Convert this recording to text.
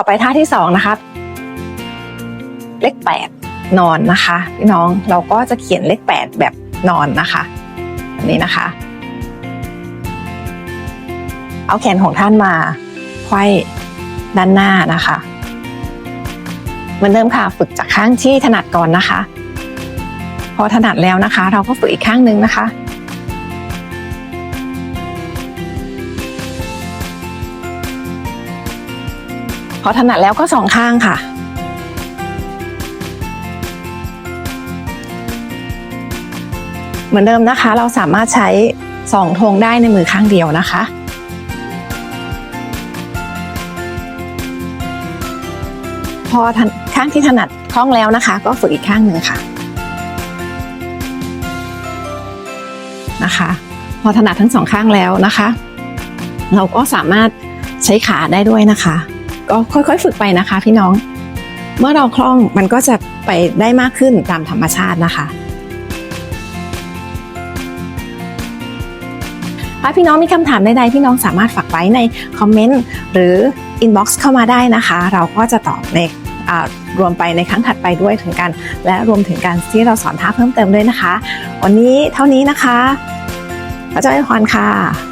ต่อไปท่าที่สองนะคะเลขแปดนอนนะคะพี่น้องเราก็จะเขียนเลขแปดแบบนอนนะคะอันนี้นะคะ เอาแขนของท่านมาไขว้ด้านหน้านะคะเหมือนเดิมค่ะฝึกจากข้างที่ถนัดก่อนนะคะ พอถนัดแล้วนะคะ เราก็ฝึกอีกข้างหนึ่งนะคะ อถนัดแล้วก็สองข้างค่ะ เหมือนเดิมนะคะ เราสามารถใช้สองธงได้ในมือข้างเดียวนะคะ พอข้างที่ถนัดคล่องแล้วนะคะ ก็ฝึกอีกข้างหนึ่งค่ะนะคะ พอถนัดทั้งสองข้างแล้วนะคะ เราก็สามารถใช้ขาได้ด้วยนะคะ ก็ค่อยๆ ฝึกไปนะคะ พี่น้อง เมื่อเราคล่องมันก็จะไปได้มากขึ้นตามธรรมชาตินะคะถ้าพี่น้องมีคำถามใดๆพี่น้องสามารถฝากไว้ในคอมเมนต์หรืออินบ็อกซ์เข้ามาได้นะคะ เราก็จะตอบในรวมไปในครั้งถัดไปด้วยถึงกัน และรวมถึงการที่เราสอนท่าเพิ่มเติมด้วยนะคะ วันนี้เท่านี้นะคะพระเจ้าอวยพรค่ะ